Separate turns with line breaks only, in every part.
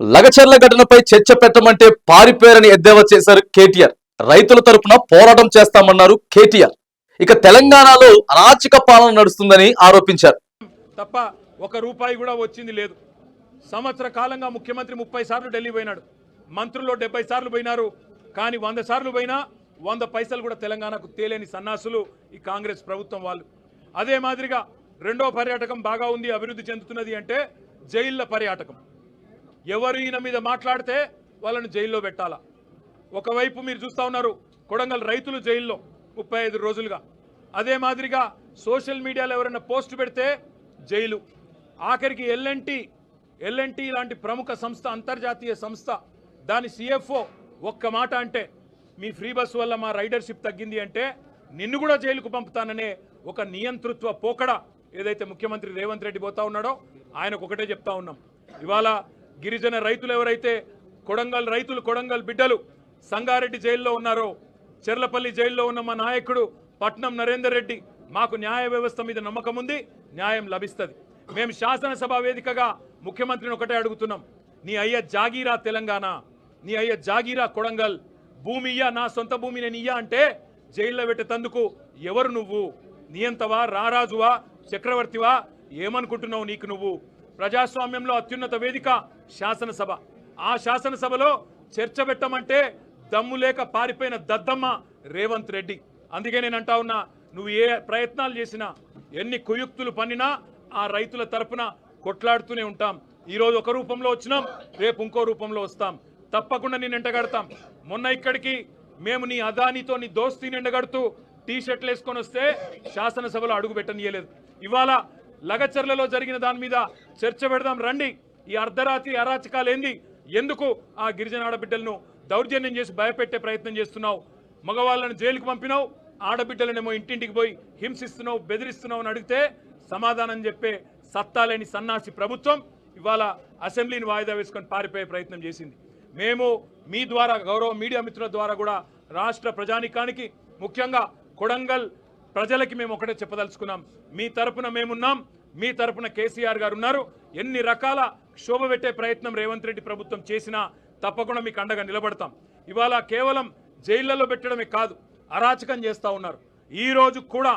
లగచర్ల ఘటనపై చర్చ పెట్టమంటే పారిపోయారని ఎద్దేవా చేశారు కేటీఆర్. రైతుల తరపున పోరాటం చేస్తామన్నారు కేటీఆర్. ఇక తెలంగాణలో అరాచక పాలన నడుస్తుందని ఆరోపించారు.
తప్ప ఒక రూపాయి కూడా వచ్చింది లేదు. సంవత్సర కాలంగా ముఖ్యమంత్రి ముప్పై సార్లు ఢిల్లీ పోయినాడు. మంత్రులు డెబ్బై సార్లు పోయినారు. కానీ వంద సార్లు పోయినా వంద పైసలు కూడా తెలంగాణకు తేలేని సన్నాసులు ఈ కాంగ్రెస్ ప్రభుత్వం వాళ్ళు. అదే మాదిరిగా రెండో పర్యాటకం బాగా ఉంది అభివృద్ధి చెందుతున్నది అంటే జైళ్ళ పర్యాటకం. ఎవరు ఈయన మీద మాట్లాడితే వాళ్ళని జైల్లో పెట్టాలా? ఒకవైపు మీరు చూస్తా ఉన్నారు కొడంగల్ రైతులు జైల్లో ముప్పై ఐదు రోజులుగా. అదే మాదిరిగా సోషల్ మీడియాలో ఎవరైనా పోస్ట్ పెడితే జైలు. ఆఖరికి ఎల్ఎన్టీ ఎల్ఎన్టీ లాంటి ప్రముఖ సంస్థ అంతర్జాతీయ సంస్థ దాని సిఎఫ్ఓ ఒక్క మాట అంటే మీ ఫ్రీ బస్ వల్ల మా రైడర్షిప్ తగ్గింది అంటే నిన్ను కూడా జైలుకు పంపుతాననే ఒక నియంతృత్వ పోకడ ఏదైతే ముఖ్యమంత్రి రేవంత్ రెడ్డి పోతా ఉన్నాడో ఆయనకు ఒకటే చెప్తా ఉన్నాం. ఇవాళ గిరిజన రైతులు ఎవరైతే కొడంగల్ రైతులు కొడంగల్ బిడ్డలు సంగారెడ్డి జైల్లో ఉన్నారో చెర్లపల్లి జైల్లో ఉన్న మా నాయకుడు పట్నం నరేందర్ రెడ్డి మాకు న్యాయ వ్యవస్థ మీద నమ్మకం ఉంది న్యాయం లభిస్తుంది. మేము శాసనసభ వేదికగా ముఖ్యమంత్రిని ఒకటే అడుగుతున్నాం. నీ అయ్య జాగీరా తెలంగాణ నీ అయ్య జాగీరా కొడంగల్ భూమి ఇయ్యా నా సొంత భూమి నేను ఇయ్యా అంటే జైల్లో పెట్టేతందుకు ఎవరు నువ్వు? నియంతవా రారాజువా చక్రవర్తివా? ఏమనుకుంటున్నావు నీకు నువ్వు? ప్రజాస్వామ్యంలో అత్యున్నత వేదిక శాసనసభ. ఆ శాసనసభలో చర్చ పెట్టమంటే దమ్ము లేక పారిపోయిన దద్దమ్మ రేవంత్ రెడ్డి. అందుకే నేను అంటా ఉన్నా నువ్వు ఏ ప్రయత్నాలు చేసినా ఎన్ని కుయుక్తులు పన్నినా ఆ రైతుల తరపున కొట్లాడుతూనే ఉంటాం. ఈరోజు ఒక రూపంలో వచ్చినాం రేపు ఇంకో రూపంలో వస్తాం. తప్పకుండా నేను ఎండగడతాం. మొన్న ఇక్కడికి మేము నీ అదానితో నీ దోస్తీని ఎండగడుతూ టీ షర్ట్లు వేసుకొని వస్తే శాసనసభలో అడుగు పెట్టనియలేదు. ఇవాళ లగచర్లలో జరిగిన దాని మీద చర్చ పెడదాం రండి. ఈ అర్ధరాత్రి అరాచకాలు ఏంది ఎందుకు ఆ గిరిజన ఆడబిడ్డలను దౌర్జన్యం చేసి భయపెట్టే ప్రయత్నం చేస్తున్నావు? మగవాళ్ళను జైలుకు పంపినావు ఆడబిడ్డలనేమో ఇంటింటికి పోయి హింసిస్తున్నావు బెదిరిస్తున్నావు అని అడిగితే సమాధానం చెప్పే సత్తాలేని సన్నాసి ప్రభుత్వం ఇవాళ అసెంబ్లీని వాయిదా వేసుకొని పారిపోయే ప్రయత్నం చేసింది. మేము మీ ద్వారా గౌరవ మీడియా మిత్రుల ద్వారా కూడా రాష్ట్ర ప్రజానికానికి ముఖ్యంగా కొడంగల్ ప్రజలకి మేము ఒకటే చెప్పదలుచుకున్నాం. మీ తరపున మేమున్నాం. మీ తరపున కేసీఆర్ గారు ఉన్నారు. ఎన్ని రకాల క్షోభ పెట్టే ప్రయత్నం రేవంత్ రెడ్డి ప్రభుత్వం చేసినా తప్పకుండా మీకు అండగా నిలబడతాం. ఇవాళ కేవలం జైళ్ళలో పెట్టడమే కాదు అరాచకం చేస్తూ ఉన్నారు. ఈరోజు కూడా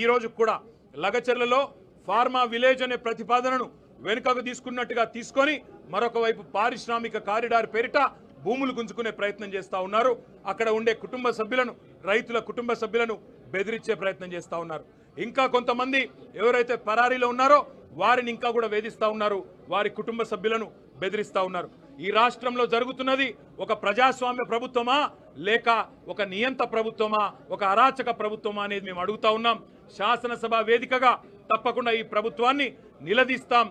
ఈ కూడా లగచర్లలో ఫార్మా విలేజ్ అనే ప్రతిపాదనను వెనుకకు తీసుకున్నట్టుగా తీసుకొని మరొక వైపు పారిశ్రామిక కారిడార్ పేరిట భూములు గుంజుకునే ప్రయత్నం చేస్తూ ఉన్నారు. అక్కడ ఉండే కుటుంబ సభ్యులను రైతుల కుటుంబ సభ్యులను బెదిరించే ప్రయత్నం చేస్తూ ఉన్నారు. ఇంకా కొంతమంది ఎవరైతే పరారీలో ఉన్నారో వారిని ఇంకా కూడా వేధిస్తూ ఉన్నారు. వారి కుటుంబ సభ్యులను బెదిరిస్తూ ఉన్నారు. ఈ రాష్ట్రంలో జరుగుతున్నది ఒక ప్రజాస్వామ్య ప్రభుత్వమా? లేక ఒక నియంత ప్రభుత్వమా? ఒక అరాచక ప్రభుత్వమా అనేది మేము అడుగుతా ఉన్నాం. శాసనసభ వేదికగా తప్పకుండా ఈ ప్రభుత్వాన్ని నిలదీస్తాం.